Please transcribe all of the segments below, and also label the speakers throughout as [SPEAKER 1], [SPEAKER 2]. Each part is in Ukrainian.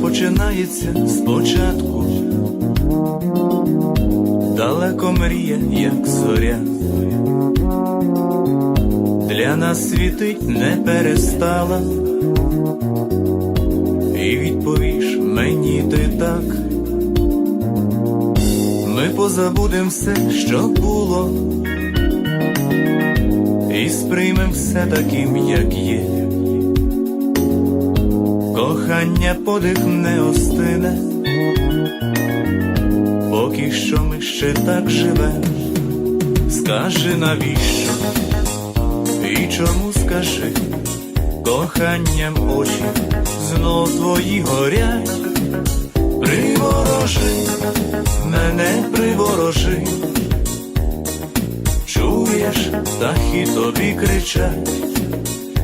[SPEAKER 1] починається спочатку, далеко мрія, як зоря, для нас світить не перестала, і відповіш мені ти так. Ми позабудем все, що було, і сприймем все таким, як є. Кохання подих не остине, поки що ми ще так живем. Скажи навіщо? І чому скажи, коханням очі знов твої горять, приворожи, мене приворожи, чуєш, птахи тобі кричать,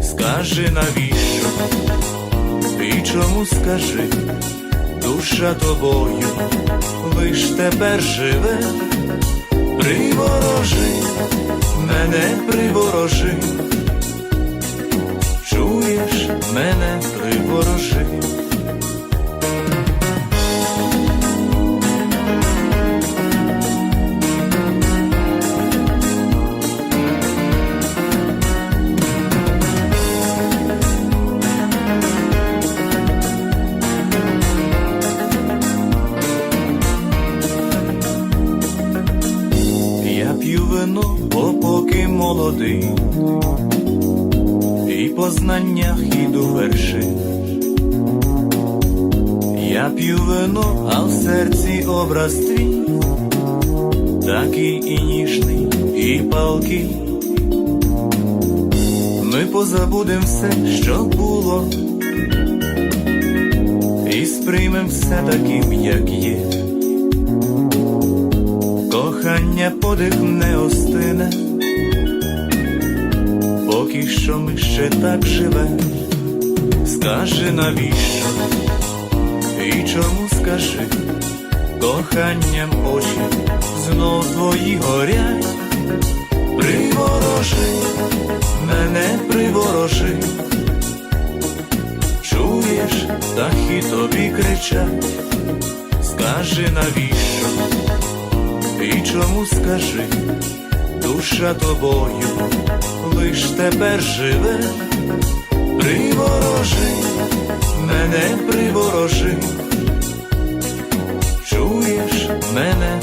[SPEAKER 1] скажи навіщо? І чому скажи, душа тобою лиш тепер живе, приворожи, мене приворожи, чуєш, мене молодий, і по знаннях іду верши. Я п'ю вино, а в серці образ твій, такий і ніжний, і палкий. Ми позабудем все, що було, і сприймем все таким, як є. Кохання подих не остине, поки що ми ще так живем. Скажи навіщо? І чому скажи, коханням очі знов твої горять, приворожи, мене приворожи, чуєш, птахи тобі кричать, скажи навіщо? І чому скажи, душа тобою лиш тепер живе, приворожи, мене приворожи, чуєш, мене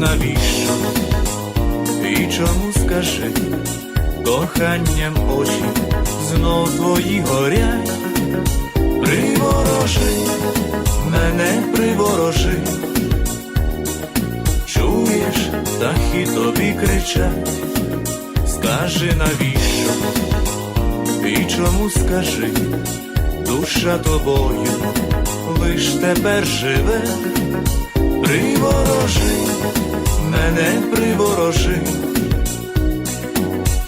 [SPEAKER 1] навіщо? І чому скажи, коханням очі знов твої горять, приворожи, мене приворожи, чуєш, птахи тобі кричать, скажи навіщо? І чому скажи, душа тобою лиш тепер живе приворожи, мене приворожи,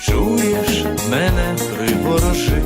[SPEAKER 1] чуєш мене приворожи.